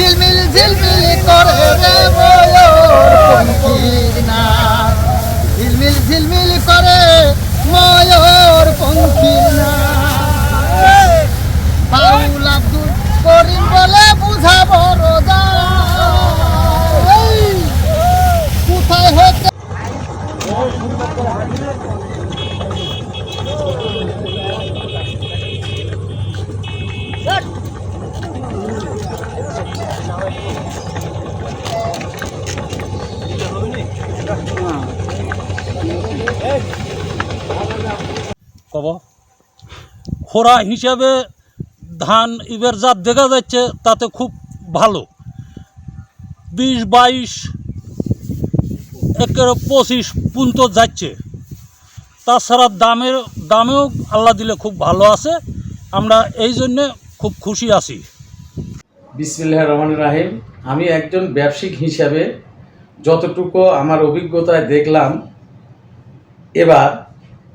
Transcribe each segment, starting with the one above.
ঝিলমিল ঝিলমিল করে ময়ূর কব খোরা হিসাবে ধান এবার যা দেখা যাচ্ছে, তাতে খুব ভালো। বিশ, বাইশ, একের পঁচিশ পর্যন্ত যাচ্ছে। তাছাড়া দামের, দামেও আল্লাহ দিলে খুব ভালো আছে। আমরা এই জন্যে খুব খুশি আছি। বিসমিল্লাহ রহমান রাহিম। আমি একজন ব্যবসায়িক হিসাবে যতটুকু আমার অভিজ্ঞতায় দেখলাম, এবার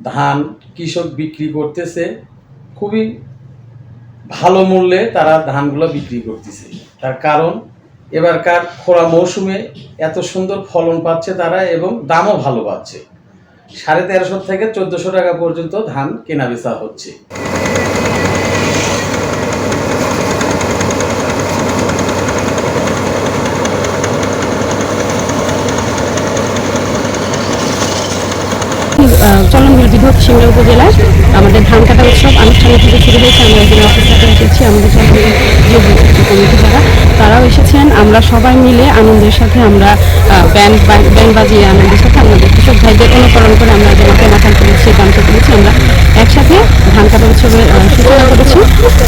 ধান কৃষক বিক্রি করতেছে, খুবই ভালো মূল্যে তারা ধানগুলো বিক্রি করতেছে। তার কারণ, এবারকার খোলা মৌসুমে এত সুন্দর ফলন পাচ্ছে তারা এবং দামও ভালো পাচ্ছে। সাড়ে তেরোশো থেকে চোদ্দোশো টাকা পর্যন্ত ধান কেনা বেচা হচ্ছে। বিধক সিংড়া উপজেলায় আমাদের ধান কাটা উৎসব আনুষ্ঠানিকভাবে শুরু হয়েছে। আমরা একদিন অফিসাররা এসেছি আমাদের চলনবিল যে কমিটি যারা তারাও এসেছেন। আমরা সবাই মিলে আনন্দের সাথে আমরা ব্যান্ড ব্যান্ড বাজিয়ে আনন্দের সাথে আমাদের কৃষক ভাইদের অনুকরণ করে আমরা যে মাথায় মাথান করেছি গানটা করেছি আমরা একসাথে ধান কাটা উৎসবের সূচনা করেছি।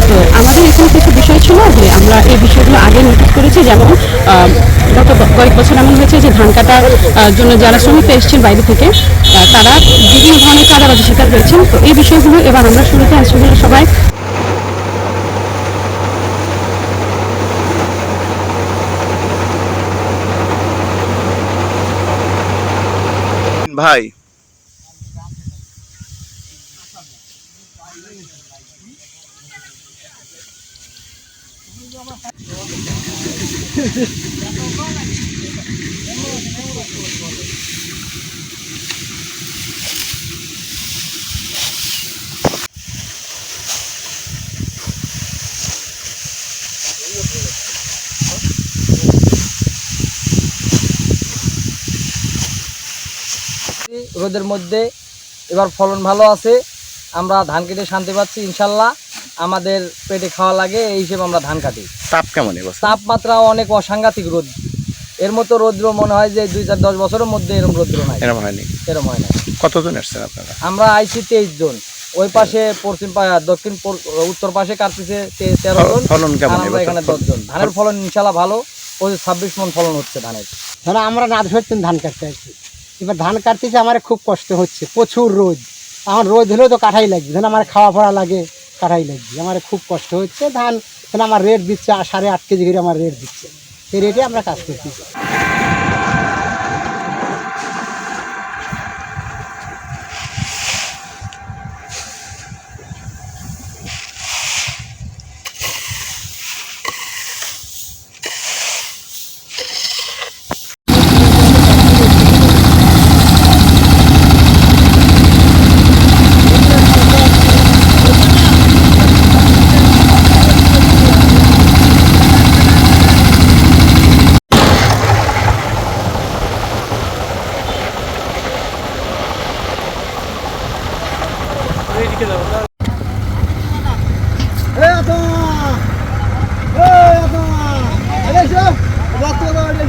তো আমাদের এখানে কিছু আমরা এই বিষয়গুলো আগে নোটিস করেছি, যেমন গত কয়েক বছর এমন হয়েছে যে ধান কাটার জন্য যারা শ্রমিকরা এসেছেন বাইরে থেকে তারা বিভিন্ন ধরনের চাঁদাবাজি শিকার হয়েছেন। তো এই বিষয়গুলো এবার আমরা শুরুতে আসলে সবাই ভাই রোদের মধ্যে এবার ফলন ভালো আছে। আমরা ধান কেটে শান্তি পাচ্ছি ইনশাল্লাহ। আমাদের পেটে খাওয়া লাগে এই হিসেবে আমরা ধান কাটি। তাপ কেমন তাপমাত্রা অনেক অসাংঘাতিক রোদ। এর মতো রৌদ্র মনে হয় যে দুই চার দশ বছরের মধ্যে এরকম রৌদ্র নাই। এরকম হয়নি? এরকম হয় না কতজন এসছেন আপনারা? আমরা আইছি তেইশ জন। ওই পাশে পশ্চিম পা- দক্ষিণ উত্তর পাশে কাটতেছে তেরো জন। ফলন কেমন আমরা এখানে দশ জন। ধানের ফলন ইনশাল্লাহ ভালো। পঁচিশ ছাব্বিশ মন ফলন হচ্ছে ধানের। ধরো আমরা না হচ্ছেন ধান কাটতে আসছি এবার ধান কাটতেছে আমার খুব কষ্ট হচ্ছে। প্রচুর রোদ। আমার রোদ হলেও তো কাঠাই লাগবে। ধরুন আমার খাওয়া পড়া লাগে। কাঠাই লাগবে। আমার খুব কষ্ট হচ্ছে। ধান ধরুন আমার রেট দিচ্ছে, সাড়ে আট কেজি করে আমার রেট দিচ্ছে। সেই রেটে আমরা কাজ tehlikeli orada. Hey atama! Hey atama! Hele şu! Uzattı da öyle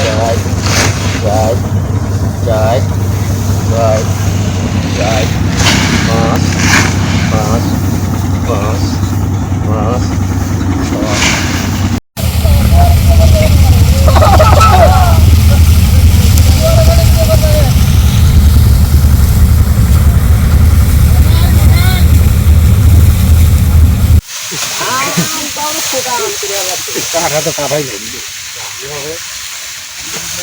চার চার চার চার চার পাঁচ পাঁচ পাঁচ পাঁচ ছয় কাটা তো কাটাই যাবে Thank you.